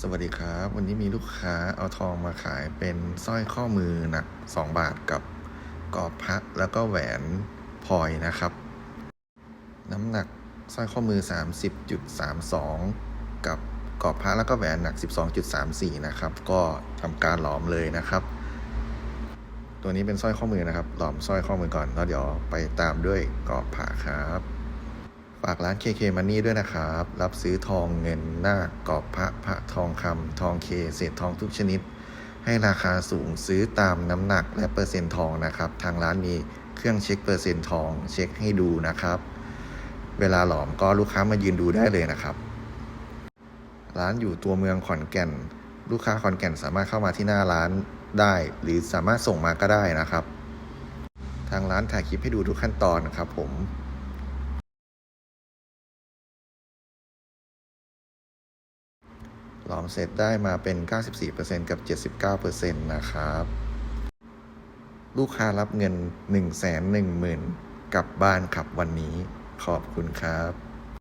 สวัสดีครับ วันนี้มีลูกค้าเอาทองมาขายเป็นสร้อยข้อมือหนัก 2 บาทกับกอบพระแล้วก็แหวนพลอยนะครับ น้ำหนักสร้อยข้อมือ 30.32 กับกอบพระแล้วก็แหวนหนัก 12.34 นะครับ ก็ทำการหลอมเลยนะครับ ตัวนี้เป็นสร้อยข้อมือนะครับ หลอมสร้อยข้อมือก่อนแล้วเดี๋ยวไปตามด้วยกอบพระครับ ฝากร้าน KK Money ด้วยนะครับ รับซื้อทองเงินหน้ากรอบพระพระทองคำทองเคเศษทองทุกชนิด ให้ราคาสูงซื้อตามน้ำหนักและเปอร์เซ็นต์ทองนะครับ ทางร้านมีเครื่องเช็คเปอร์เซ็นต์ทอง เช็คให้ดูนะครับ เวลาหลอมก็ลูกค้ามายืนดูได้เลยนะครับ ร้านอยู่ตัวเมืองขอนแก่น ลูกค้าขอนแก่นสามารถเข้ามาที่หน้าร้านได้ หรือสามารถส่งมาก็ได้นะครับ ทางร้านถ่ายคลิปให้ดูทุกขั้นตอนนะครับผม อมเสร็จได้มาเป็น 94%กับ 79%นะครับ ลูกค้ารับเงิน 1 1 0 0 0 0 กลับบ้านขับวันนี้ ขอบคุณครับ